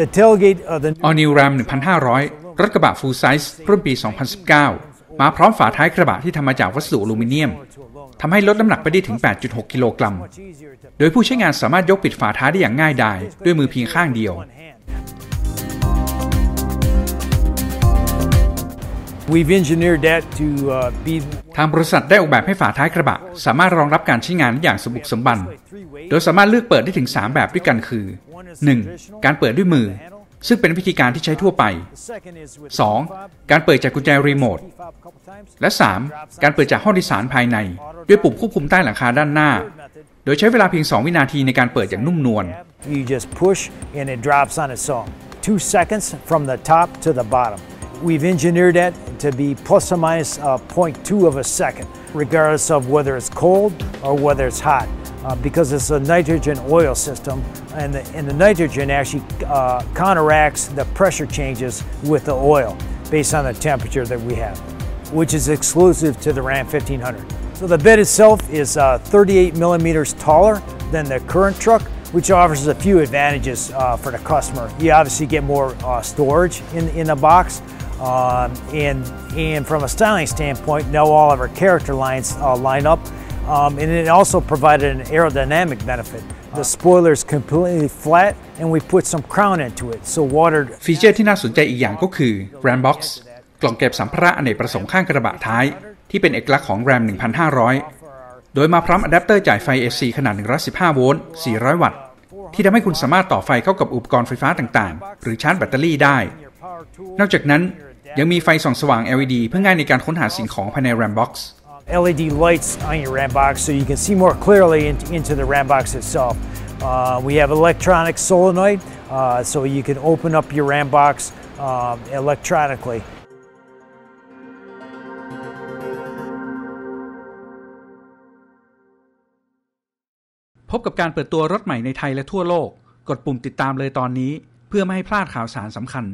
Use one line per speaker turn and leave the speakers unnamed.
ออนิว r a ม1500 รถกระบะฟูลไซส์รุ่นปี 2019 มาพร้อมฝาท้ายกระบะที่ทำมาจากวัสดุอลูมิเนียมทำให้ลดน้ำหนักไปได้ถึง 8.6กิโลกรัม โดยผู้ใช้งานสามารถยกปิดฝาท้ายได้อย่างง่ายดาย ด้วยมือเพียงข้างเดียว We've engineered that to be ทางบริษัทได้ออกแบบให้ฝาท้ายกระบะ สามารถรองรับการใช้งานอย่างสมบุกสมบัน โดยสามารถเลือกเปิดได้ถึง 3 แบบด้วยกันคือ 1. การเปิดด้วยมือซึ่งเป็นวิธีการที่ใช้ทั่วไป 2. การเปิดจากกุญแจรีโมท และ 3. การเปิดจากห้องดิสารภายใน ด้วยปุ่มควบคุมใต้หลังคาด้านหน้า โดยใช้เวลาเพียง 2 วินาทีในการเปิดอย่างนุ่มนวล You just push and it drops on i t s Two seconds from the top to the bottom. We've engineered that to be plus or minus uh, 0.2 of a second, regardless of whether it's cold or whether it's hot, uh, because it's a nitrogen oil system, and the, and the nitrogen actually uh, counteracts the pressure changes with the oil based on the temperature that we have, which is exclusive to the Ram 1500. So the bed itself is uh, 38 millimeters taller than the current truck, which offers a few advantages uh, for the customer. You obviously get more uh, storage in, in the box, Um, and, and from a styling standpoint, know all of our character lines uh, line up. Um, and it also provided an aerodynamic benefit. The spoiler is completely flat and we put some crown into it so water ฟีเจอร์ที่น่าสนใจอีกอย่างก็คือ Ram Box กล่องเก็บสัมภาระอเนกประสงค์ข้างกระบะท้าย ที่เป็นเอกลักษณ์ของ Ram 1500 โดยมาพร้อมอะแดปเตอร์จ่ายไฟ AC ขนาด 115 โวลต์400 วัตต์ ที่ทำให้คุณสามารถต่อไฟเข้ากับอุปกรณ์ไฟฟ้าต่างๆ หรือชาร์จแบตเตอรี่ได้นอกจากนั้นยังมีไฟส่องสว่าง LED เพื่อง่ายในการค้นหาสิ่งของภายใน Rambox LED lights on your Rambox so you can see more clearly into the Rambox itself Uh, we have electronic solenoid, uh, so you can open up your RAM box uh, electronically. พบกับการเปิดตัวรถใหม่ในไทยและทั่วโลก กดปุ่มติดตามเลยตอนนี้ เพื่อไม่ให้พลาดข่าวสารสำคัญ